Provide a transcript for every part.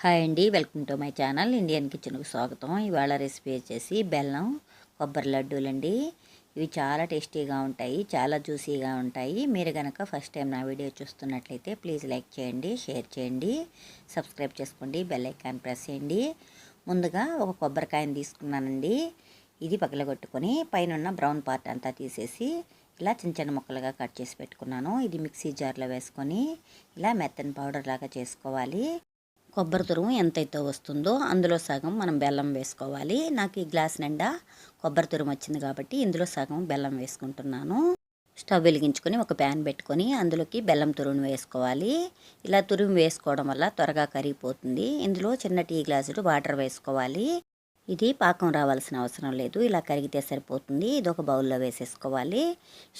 Hi అండి welcome to my channel Indian కిచెన్కు స్వాగతం. ఇవాళ రెసిపీ వచ్చేసి బెల్లం కొబ్బరి లడ్డూలండి. ఇవి చాలా టేస్టీగా ఉంటాయి చాలా జ్యూసీగా ఉంటాయి. మీరు కనుక ఫస్ట్ టైం నా వీడియో చూస్తున్నట్లయితే ప్లీజ్ లైక్ చేయండి షేర్ చేయండి సబ్స్క్రైబ్ చేసుకోండి బెల్ ఐకాన్ ప్రెస్ చేయండి. ముందుగా ఒక కొబ్బరికాయని తీసుకున్నానండి. ఇది పగలగొట్టుకొని పైన ఉన్న బ్రౌన్ పార్ట్ అంతా తీసేసి ఇలా చిన్న చిన్న ముక్కలుగా కట్ చేసి పెట్టుకున్నాను. ఇది మిక్సీ జార్లో వేసుకొని ఇలా మెత్తని పౌడర్ లాగా చేసుకోవాలి. కొబ్బరి తురుము ఎంతైతే వస్తుందో అందులో సగం మనం బెల్లం వేసుకోవాలి. నాకు ఈ గ్లాస్ నిండా కొబ్బరి తురుము వచ్చింది కాబట్టి ఇందులో సగం బెల్లం వేసుకుంటున్నాను. స్టవ్ వెలిగించుకొని ఒక ప్యాన్ పెట్టుకొని అందులోకి బెల్లం తురుము వేసుకోవాలి. ఇలా తురుము వేసుకోవడం వల్ల త్వరగా కరిగిపోతుంది. ఇందులో చిన్న టీ గ్లాసులు వాటర్ వేసుకోవాలి. ఇది పాకం రావాల్సిన అవసరం లేదు. ఇలా కరిగితే సరిపోతుంది. ఇది ఒక బౌల్లో వేసేసుకోవాలి.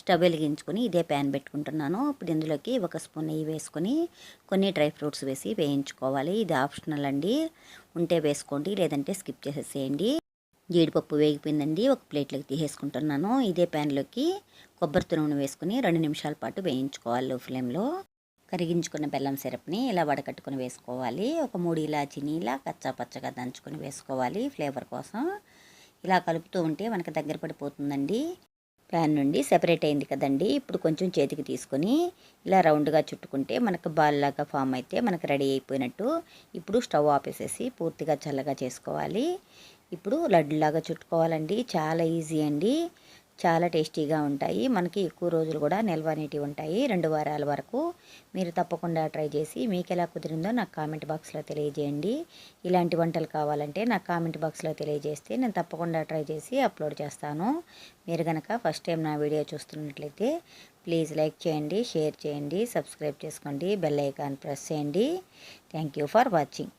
స్టవ్ వెలిగించుకొని ఇదే ప్యాన్ పెట్టుకుంటున్నాను. ఇప్పుడు ఇందులోకి ఒక స్పూన్ నెయ్యి వేసుకొని కొన్ని డ్రై ఫ్రూట్స్ వేసి వేయించుకోవాలి. ఇది ఆప్షనల్ అండి. ఉంటే వేసుకోండి లేదంటే స్కిప్ చేసేసేయండి. జీడిపప్పు వేగిపోయిందండి. ఒక ప్లేట్లోకి తీసేసుకుంటున్నాను. ఇదే ప్యాన్లోకి కొబ్బరి తురుమును వేసుకుని రెండు నిమిషాల పాటు వేయించుకోవాలి లో ఫ్లేమ్లో. కరిగించుకున్న బెల్లం సిరప్ని ఇలా వడకట్టుకుని వేసుకోవాలి. ఒక మూడు ఇలాచీని ఇలా కచ్చా పచ్చగా దంచుకొని వేసుకోవాలి ఫ్లేవర్ కోసం. ఇలా కలుపుతూ ఉంటే మనకు దగ్గర పడిపోతుందండి. ప్యాన్ నుండి సెపరేట్ అయింది కదండి. ఇప్పుడు కొంచెం చేతికి తీసుకొని ఇలా రౌండ్గా చుట్టుకుంటే మనకు బాల్ లాగా ఫామ్ అయితే మనకు రెడీ అయిపోయినట్టు ఇప్పుడు స్టవ్ ఆపేసేసి పూర్తిగా చల్లగా చేసుకోవాలి. ఇప్పుడు లడ్డులాగా చుట్టుకోవాలండి. చాలా ఈజీ అండి. చాలా టేస్టీగా ఉంటాయి. మనకి ఎక్కువ రోజులు కూడా నిల్వ అనేటివి ఉంటాయి. రెండు వారాల వరకు మీరు తప్పకుండా ట్రై చేసి మీకు ఎలా కుదిరిందో నాకు కామెంట్ బాక్స్లో తెలియజేయండి. ఇలాంటి వంటలు కావాలంటే నాకు కామెంట్ బాక్స్లో తెలియజేస్తే నేను తప్పకుండా ట్రై చేసి అప్లోడ్ చేస్తాను. మీరు కనుక ఫస్ట్ టైం నా వీడియో చూస్తున్నట్లయితే ప్లీజ్ లైక్ చేయండి షేర్ చేయండి సబ్స్క్రైబ్ చేసుకోండి బెల్ ఐకాన్ ప్రెస్ చేయండి. Thank you for watching.